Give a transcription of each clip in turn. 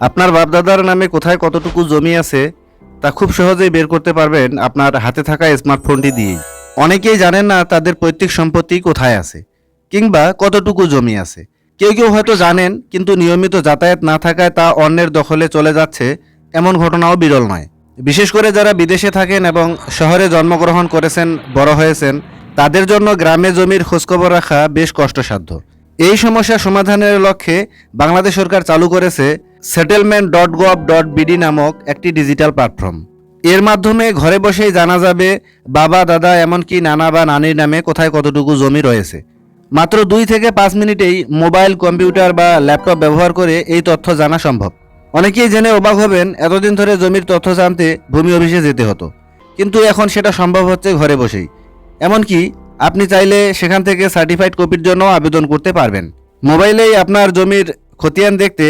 আপনার বাপদাদার নামে কোথায় কতটুকু জমি আছে, তা খুব সহজেই বের করতে পারবেন আপনার হাতে থাকা স্মার্টফোনটি দিয়েই। অনেকেই জানেন না তাদের পৈতৃক সম্পত্তি কোথায় আছে, কিংবা কতটুকু জমি আছে। কেউ কেউ হয়তো জানেন, কিন্তু নিয়মিত যাতায়াত না থাকায় তা অন্যের দখলে চলে যাচ্ছে, এমন ঘটনাও বিরল নয়। বিশেষ করে যারা বিদেশে থাকেন এবং শহরে জন্মগ্রহণ করেছেন, বড় হয়েছেন, তাদের জন্য গ্রামে জমির খোঁজখবর রাখা বেশ কষ্টসাধ্য। এই সমস্যা সমাধানের লক্ষ্যে বাংলাদেশ সরকার চালু করেছে settlement dot gov dot BD নামক একটি ডিজিটাল প্ল্যাটফর্ম এর মাধ্যমে ঘরে বসেই জানা যাবে বাবা, দাদা, এমনকি নানা বা নানির নামে কোথায় কতটুকু জমি রয়েছে। মাত্র দুই থেকে পাঁচ মিনিটেই মোবাইল, কম্পিউটার বা ল্যাপটপ ব্যবহার করে এই তথ্য জানা সম্ভব। অনেকেই জেনে অবাক হবেন, এতদিন ধরে জমির তথ্য জানতে ভূমি অফিসে যেতে হতো। কিন্তু এখন সেটা সম্ভব হচ্ছে ঘরে বসেই। এমনকি আপনি চাইলে সেখান থেকে সার্টিফাইড কপির জন্য আবেদন করতে পারবেন। মোবাইলেই আপনার জমির খতিয়ান দেখতে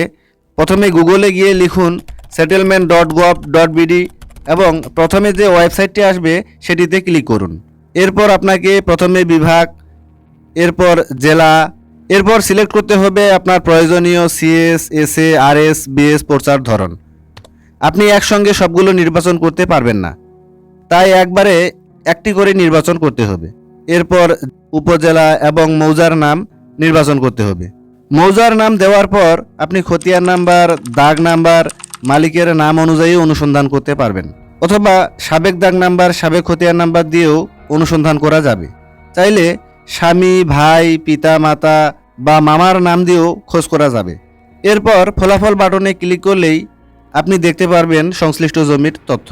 প্রথমে গুগলে গিয়ে লিখুন settlement dot gov dot BD এবং প্রথমে যে ওয়েবসাইটটি আসবে সেটিতে ক্লিক করুন। এরপর আপনাকে প্রথমে বিভাগ, এরপর জেলা, এরপর সিলেক্ট করতে হবে আপনার প্রয়োজনীয় সিএস, এসএ, আরএস, বিএস পর্চার ধরন। আপনি একসঙ্গে সবগুলো নির্বাচন করতে পারবেন না। তাই একবারে একটি করে নির্বাচন করতে হবে। এরপর উপজেলা এবং মৌজার নাম নির্বাচন করতে হবে। মৌজার নাম দেওয়ার পর আপনি খতিয়ান নাম্বার, দাগ নাম্বার, মালিকের নাম অনুযায়ী অনুসন্ধান করতে পারবেন। অথবা সাবেক দাগ নাম্বার, সাবেক খতিয়ান নাম্বার দিয়েও অনুসন্ধান করা যাবে। চাইলে স্বামী, ভাই, পিতা, মাতা বা মামার নাম দিয়েও খোঁজ করা যাবে। এরপর ফলাফল বাটনে ক্লিক করলেই আপনি দেখতে পারবেন সংশ্লিষ্ট জমির তথ্য।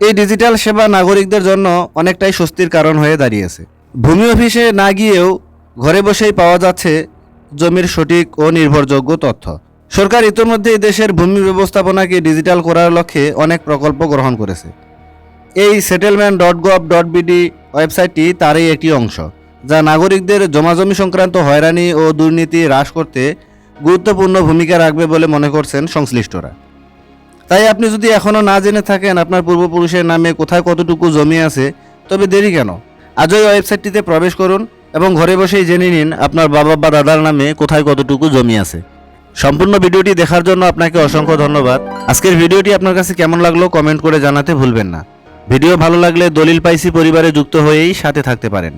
এই ডিজিটাল সেবা নাগরিকদের জন্য অনেকটাই স্বস্তির কারণ হয়ে দাঁড়িয়েছে। ভূমি অফিসে না গিয়েও ঘরে বসেই পাওয়া যাচ্ছে জমির সঠিক ও নির্ভরযোগ্য তথ্য। সরকার ইতিমধ্যেই দেশের ভূমি ব্যবস্থাপনাকে ডিজিটাল করার লক্ষ্যে অনেক প্রকল্প গ্রহণ করেছে। এই settlement dot gov dot BD ওয়েবসাইটটি তারই একটি অংশ, যা নাগরিকদের জমাজমি সংক্রান্ত হয়রানি ও দুর্নীতি হ্রাস করতে গুরুত্বপূর্ণ ভূমিকা রাখবে বলে মনে করছেন সংশ্লিষ্টরা। তাই আপনি যদি এখনও না জেনে থাকেন আপনার পূর্বপুরুষের নামে কোথায় কতটুকু জমি আছে, তবে দেরি কেন? আজই ওয়েবসাইটটিতে প্রবেশ করুন এবং ঘরে বসেই জেনে নিন আপনার বাবা বা দাদার নামে কোথায় কতটুকু জমি আছে। সম্পূর্ণ ভিডিওটি দেখার জন্য আপনাকে অসংখ্য ধন্যবাদ। আজকের ভিডিওটি আপনার কাছে কেমন লাগল কমেন্ট করে জানাতে ভুলবেন না। ভিডিও ভালো লাগলে দলিল পাইসি পরিবারে যুক্ত হয়েই সাথে থাকতে পারেন।